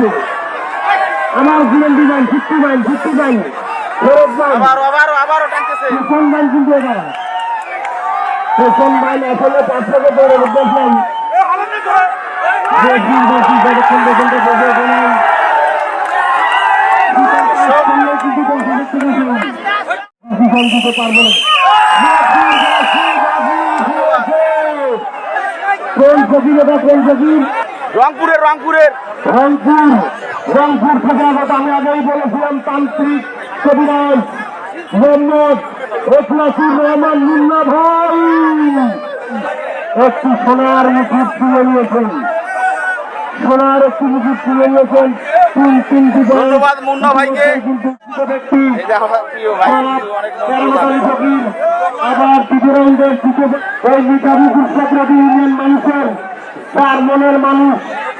হচ্ছে আমার জীবন দিবেন ফিফটি বাইন ফিফটি ফেরত কিন্তু এবার? পেছন বাইন আসলে পাঁচ থেকে দিতে পারব না। কোন কোন রংপুরের রংপুরের। রংপুর রংপুর থেকে আগত আমি আগেই বলেছিলাম তান্ত্রিক কবিরাজ মোহাম্মদ রত্নাসুর রহমান মুন্না ভাই। একটি সোনার মুকুট তুলে নিয়েছেন। সোনার একটি মুকুট তুলে নিয়েছেন। তিন তিনটি ধন্যবাদ মুন্না ভাইকে। আবার ইউনিয়ন মানুষের। তার মনের মানুষ।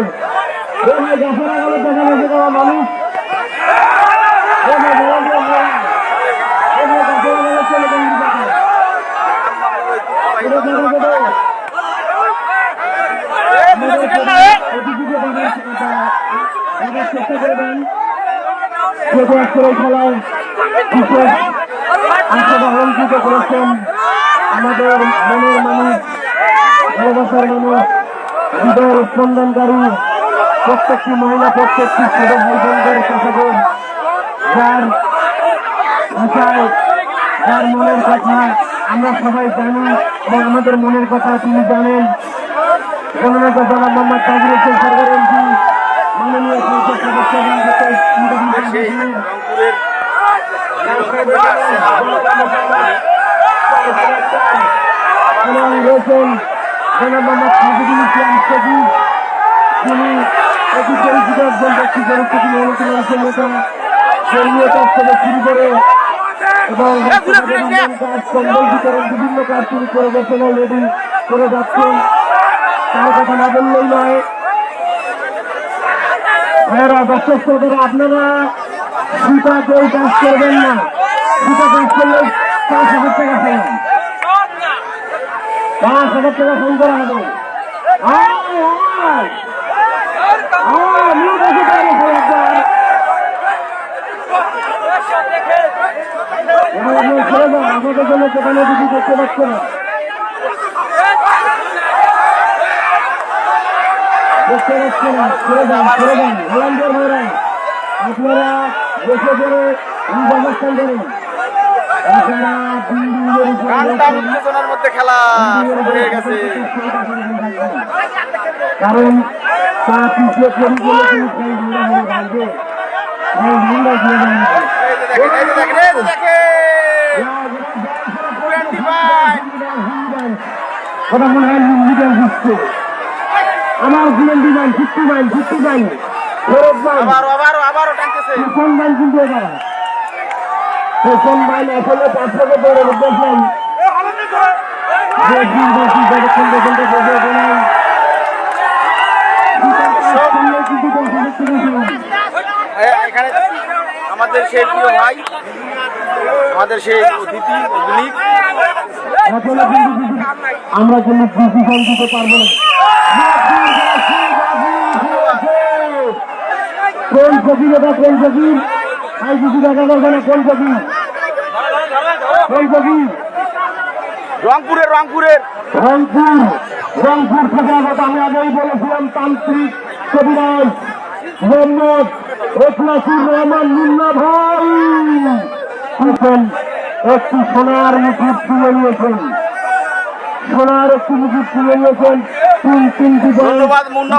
গাছেরা গেলে দেখা গেছে যারা মানুষ। চেষ্টা- করবেন খেলায় বিশেষ অংশগ্রহণকৃত করেছেন আমাদের মনের মানুষ ভালোবাসার মানুষ। হৃদয়ের স্পন্দনকারী প্রত্যেকটি মহিলা প্রত্যেকটি ছোট ভাইবোনদের শাসকের যার ভাষায় যার মনের কথা আমরা সবাই জানি এবং আমাদের মনের কথা তিনি জানেন। জননেতা জনাব মোহাম্মদ তাজুল হোসেন সরকার এমপি মাননীয় সংসদ সদস্য সেই রংপুরের এবং রয়েছেন জনাব মোহাম্মদ সাজিদুল ইসলাম সজিব তিনি অতি পরিচিত একজন ব্যক্তি জনপ্রতি মনোনীত নেতা ধর্মীয় কাজ থেকে শুরু করে এবং কাজ কম্বল বিতরণ বিভিন্ন কাজ করে বসেন অলরেডি করে যাচ্ছেন। তার কথা না বললেই নয়। ভাইয়েরা দর্শক শ্রোতারা আপনারা সুতা কেউ কাজ করবেন না। সুতা কাজ করলে পাঁচ হাজার টাকা ফেলেন পাঁচ হাজার টাকা ফোন করা হবে আমাদের জন্য সেখানে কিছু করতে পারছে না। আপনারা বসে নিজ অবস্থান করুন। বসে উত্তেজনার মধ্যে খেলা শুরু হয়ে গেছে। কারণ তা পিছিয়ে পড়ে গেলে কিন্তু সেই ঝান্ডা হয়ে ভাঙবে সেই ঝান্ডা দিয়ে যাবে এই যে দেখেন এই যে দেখেন এই যে দেখেন। 25 কথা মনে হয় লিডার হচ্ছে আমার জীবন দিবেন ফিফটি বাইন ফিফটি ফেরত বাইন আবারও আবারও আবারও টানতেছে। পেছন বাইন কিন্তু এবার? পেছন বাইন আসলে পাঁচ থেকে আমাদের সেই প্রিয় ভাই আমাদের সেই অতিথি আমরা কোনো ডিসিশন দিতে পারব না। কোন এটা কোন ফকির? আই কিছু দেখা যাবে কোন ফকির কোন ফকির রংপুরের রংপুরের। রংপুর রংপুর থেকে আগত আমি আগেই বলেছিলাম তান্ত্রিক কবিরাজ মোহাম্মদ রত্নাসুর রহমান মুন্না ভাই। একটি সোনার মুকুট তুলে নিয়েছেন। সোনার একটি মুকুট তুলে নিয়েছেন। তিন তিনটি। ধন্যবাদ মুন্না